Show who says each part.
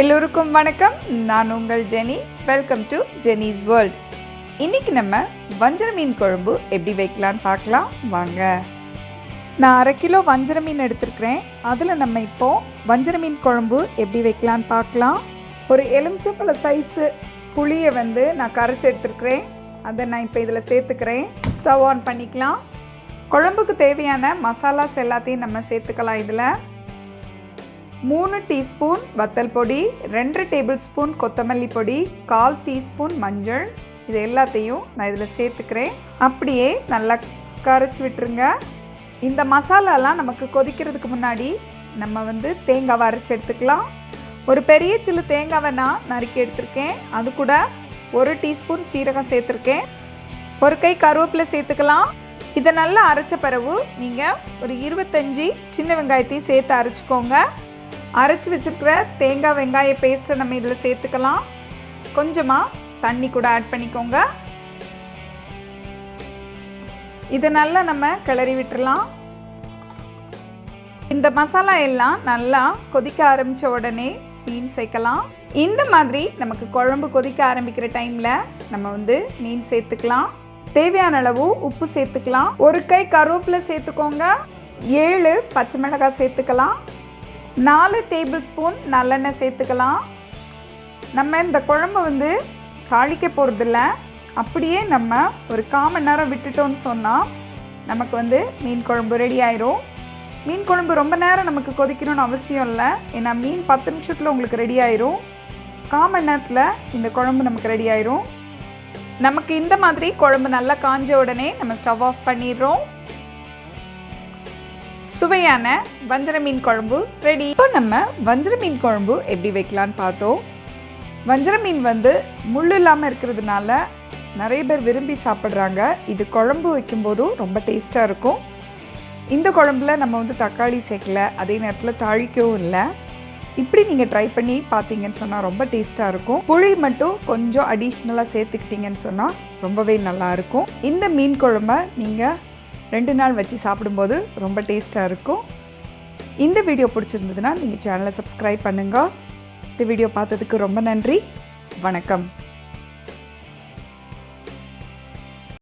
Speaker 1: எல்லோருக்கும் வணக்கம். நான் உங்கள் Jeni. Welcome to Jeni's world இன்னைக்கு நம்ம வஞ்சர மீன் குழம்பு எப்படி வைக்கலான்னு பார்க்கலாம். வாங்க. நான் அரை கிலோ வஞ்சர மீன் எடுத்திருக்கிறேன். அதில் நம்ம இப்போ வஞ்சர மீன் குழம்பு எப்படி வைக்கலான்னு பார்க்கலாம். ஒரு எலுமிச்சப்பழ சைஸு புளியை வந்து நான் கரைச்சி எடுத்துருக்கிறேன். அதை நான் இப்போ இதில் சேர்த்துக்கிறேன். ஸ்டவ் ஆன் பண்ணிக்கலாம். குழம்புக்கு தேவையான மசாலாஸ் எல்லாத்தையும் நம்ம சேர்த்துக்கலாம் இதில். மூணு டீஸ்பூன் வத்தல் பொடி ரெண்டு டேபிள் ஸ்பூன் கொத்தமல்லி பொடி கால் டீஸ்பூன் மஞ்சள். இது எல்லாத்தையும் நான் இதில் சேர்த்துக்கிறேன். அப்படியே நல்லா கரைச்சி விட்டுருங்க. இந்த மசாலாலாம் நமக்கு கொதிக்கிறதுக்கு முன்னாடி நம்ம வந்து தேங்காவை அரைச்சி எடுத்துக்கலாம். ஒரு பெரிய சில்லு தேங்காவை நான் நறுக்கி எடுத்திருக்கேன். அது கூட ஒரு டீஸ்பூன் சீரகம் சேர்த்துருக்கேன். ஒரு கை கருவேப்பிலை சேர்த்துக்கலாம். இதை நல்லா அரைச்ச பிறகு நீங்கள் ஒரு இருபத்தஞ்சி சின்ன வெங்காயத்தையும் சேர்த்து அரைச்சிக்கோங்க. அரைச்சி வச்சுருக்கிற தேங்காய் வெங்காய பேஸ்ட்டை நம்ம இதில் சேர்த்துக்கலாம். கொஞ்சமாக தண்ணி கூட ஆட் பண்ணிக்கோங்க. இதை நல்லா நம்ம கிளறி விட்டுறலாம். இந்த மசாலா எல்லாம் நல்லா கொதிக்க ஆரம்பித்த உடனே மீன் சேர்க்கலாம். இந்த மாதிரி நமக்கு குழம்பு கொதிக்க ஆரம்பிக்கிற டைமில் நம்ம வந்து மீன் சேர்த்துக்கலாம். தேவையான அளவு உப்பு சேர்த்துக்கலாம். ஒரு கை கருவேப்பிலை சேர்த்துக்கோங்க. ஏழு பச்சை மிளகாய் சேர்த்துக்கலாம். நாலு டேபிள் ஸ்பூன் நல்லெண்ணெய் சேர்த்துக்கலாம். நம்ம இந்த குழம்பு வந்து தாளிக்க போகிறதில்ல அப்படியே நம்ம ஒரு கால் மணி நேரம் விட்டுட்டோம்னு சொன்னால் நமக்கு வந்து மீன் குழம்பு ரெடி ஆயிரும். மீன் குழம்பு ரொம்ப நேரம் நமக்கு கொதிக்கணும்னு அவசியம் இல்லை. ஏன்னா மீன் பத்து நிமிஷத்தில் உங்களுக்கு ரெடி ஆயிரும். காமன் மணி நேரத்தில் இந்த குழம்பு நமக்கு ரெடி ஆயிரும். நமக்கு இந்த மாதிரி குழம்பு நல்லா காஞ்ச உடனே நம்ம ஸ்டவ் ஆஃப் பண்ணிடுறோம். சுவையான வஞ்சர மீன் குழம்பு ரெடி இப்போ நம்ம வஞ்சர மீன் குழம்பு எப்படி வைக்கலான்னு பார்த்தோம். வஞ்சர மீன் வந்து முள் இல்லாமல் இருக்கிறதுனால நிறைய பேர் விரும்பி சாப்பிட்றாங்க. இது குழம்பு வைக்கும்போதும் ரொம்ப டேஸ்ட்டாக இருக்கும். இந்த குழம்புல நம்ம வந்து தக்காளி சேர்க்கல அதே நேரத்தில் தாளிக்கவும் இல்லை. இப்படி நீங்கள் ட்ரை பண்ணி பார்த்தீங்கன்னு சொன்னால் ரொம்ப டேஸ்ட்டாக இருக்கும். புளி மட்டும் கொஞ்சம் அடிஷ்னலாக சேர்த்துக்கிட்டீங்கன்னு சொன்னால் ரொம்பவே நல்லாயிருக்கும் இந்த மீன் குழம்ப நீங்கள் ரெண்டு நாள் வச்சு சாப்பிடும்போது ரொம்ப டேஸ்ட்டாக இருக்கும். இந்த வீடியோ பிடிச்சிருந்ததுன்னா நீங்கள் சேனலை சப்ஸ்கிரைப் பண்ணுங்கள் இந்த வீடியோ பார்த்ததுக்கு ரொம்ப நன்றி. வணக்கம்.